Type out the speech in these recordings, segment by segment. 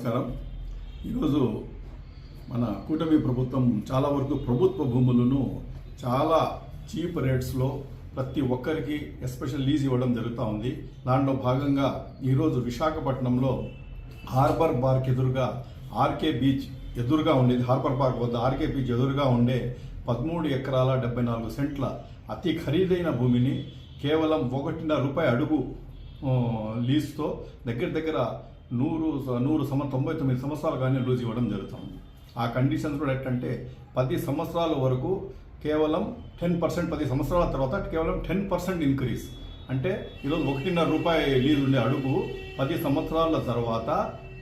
నమస్కారం. ఈరోజు మన కూటమి ప్రభుత్వం చాలా వరకు ప్రభుత్వ భూములను చాలా చీప్ రేట్స్లో ప్రతి ఒక్కరికి ఎస్పెషల్ లీజ్ ఇవ్వడం జరుగుతూ ఉంది. దాంట్లో భాగంగా ఈరోజు విశాఖపట్నంలో హార్బర్ పార్క్ ఎదురుగా ఆర్కే బీచ్ ఎదురుగా ఉండేది హార్బర్ పార్క్ వద్ద ఆర్కే బీచ్ ఎదురుగా ఉండే పదమూడు ఎకరాల డెబ్బై నాలుగు సెంట్ల అతి ఖరీదైన భూమిని కేవలం ఒకటిన్నర రూపాయి అడుగు లీజ్తో దగ్గర దగ్గర నూరు నూరు సంవ తొంభై తొమ్మిది సంవత్సరాలు కానీ లూజ్ ఇవ్వడం జరుగుతుంది. ఆ కండిషన్స్ కూడా ఏంటంటే పది సంవత్సరాల వరకు కేవలం టెన్ పర్సెంట్ పది సంవత్సరాల తర్వాత కేవలం టెన్ పర్సెంట్ ఇంక్రీజ్ అంటే ఈరోజు ఒకటిన్నర రూపాయి లీజ్ ఉండే అడుగు పది సంవత్సరాల తర్వాత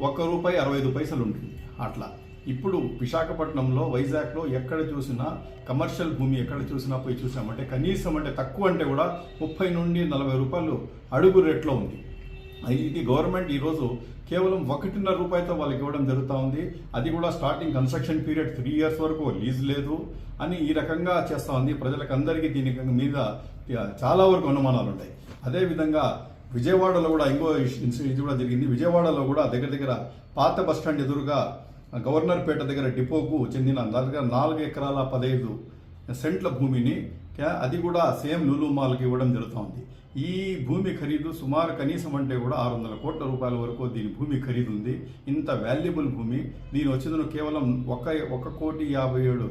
ఒక్క రూపాయి అరవై ఐదు పైసలు ఉంటుంది. అట్లా. ఇప్పుడు విశాఖపట్నంలో వైజాగ్లో ఎక్కడ చూసినా కమర్షియల్ భూమి ఎక్కడ చూసినా పోయి చూసామంటే కనీసం అంటే తక్కువ అంటే కూడా ముప్పై నుండి నలభై రూపాయలు అడుగు రేట్లో ఉంది. ఇది గవర్నమెంట్ ఈరోజు కేవలం ఒకటిన్నర రూపాయలతో వాళ్ళకి ఇవ్వడం జరుగుతూ ఉంది. అది కూడా starting construction period three years వరకు లీజ్ లేదు అని ఈ రకంగా చేస్తూ ఉంది. ప్రజలకు అందరికీ దీని మీద చాలా వరకు అనుమానాలు ఉంటాయి. అదేవిధంగా విజయవాడలో కూడా ఇంకో ఇది కూడా జరిగింది. విజయవాడలో కూడా దగ్గర దగ్గర పాత బస్ స్టాండ్ ఎదురుగా గవర్నర్ పేట దగ్గర డిపోకు చెందిన దగ్గర నాలుగు ఎకరాల పదహైదు సెంట్ల భూమిని అది కూడా సేమ్ లులు మాల్కి ఇవ్వడం జరుగుతోంది ఈ భూమి ఖరీదు సుమారు కనీసం అంటే కూడా ఆరు వందల కోట్ల రూపాయల వరకు దీని భూమి ఖరీదు ఉంది ఇంత వాల్యుబుల్ భూమి. దీని వచ్చిందను కేవలం ఒక ఒక కోటి యాభై ఏడు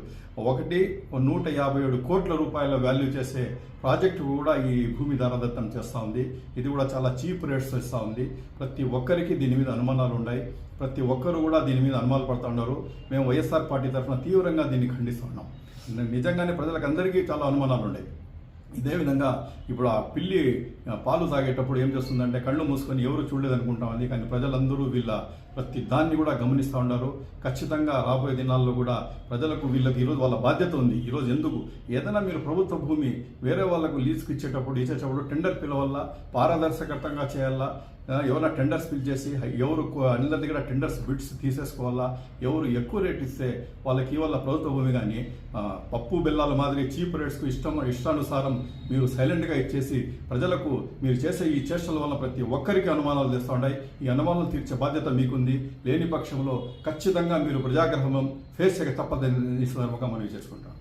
ఒకటి నూట యాభై ఏడు కోట్ల రూపాయల వాల్యూ చేసే ప్రాజెక్టు కూడా ఈ భూమి ధరదత్తం చేస్తూ ఉంది. ఇది కూడా చాలా చీప్ రేట్స్ ఇస్తూ ఉంది. ప్రతి ఒక్కరికి దీని మీద అనుమానాలు ఉన్నాయి ప్రతి ఒక్కరు కూడా దీని మీద అనుమానాలు పడుతూ ఉన్నారు. మేము వైఎస్ఆర్ పార్టీ తరఫున తీవ్రంగా దీన్ని ఖండిస్తున్నాం నిజంగానే ప్రజలకు అందరికీ చాలా అనుమానాలు ఉన్నాయి విధంగా ఇప్పుడు ఆ పిల్లి పాలు తాగేటప్పుడు ఏం చేస్తుందంటే కళ్ళు మూసుకొని ఎవరు చూడలేదు అనుకుంటామని కానీ ప్రజలందరూ వీళ్ళ ప్రతి దాన్ని కూడా గమనిస్తూ ఉన్నారు. ఖచ్చితంగా రాబోయే దినాల్లో కూడా ప్రజలకు వీళ్ళకి ఈరోజు వాళ్ళ బాధ్యత ఉంది. ఈరోజు ఎందుకు? ఏదైనా మీరు ప్రభుత్వ భూమి వేరే వాళ్ళకు లీజుకు ఇచ్చేటప్పుడు ఇచ్చేటప్పుడు టెండర్ పిలవల్ల పారదర్శకతంగా చేయాలా? ఎవరైనా టెండర్స్ ఫిల్ చేసి ఎవరు కు- అందరి దగ్గర టెండర్స్ బిడ్స్ తీసేసుకోవాలా? ఎవరు ఎక్కువ రేట్ ఇస్తే వాళ్ళకి ఇవాళ ప్రభుత్వ భూమి కానీ? పప్పు బెల్లాల మాదిరి చీప్ రేట్స్కు ఇష్టం ఇష్టానుసారం మీరు సైలెంట్గా ఇచ్చేసి ప్రజలకు మీరు చేసే ఈ చేష్టల వల్ల ప్రతి ఒక్కరికి అనుమానాలు తెస్తూ ఉంటాయి ఈ అనుమానాలు తీర్చే బాధ్యత మీకుంది. లేని పక్షంలో ఖచ్చితంగా మీరు ప్రజాగ్రహం ఫేస్ చేయక తప్పదని ఈ సందర్భంగా మనవి చేసుకుంటాం.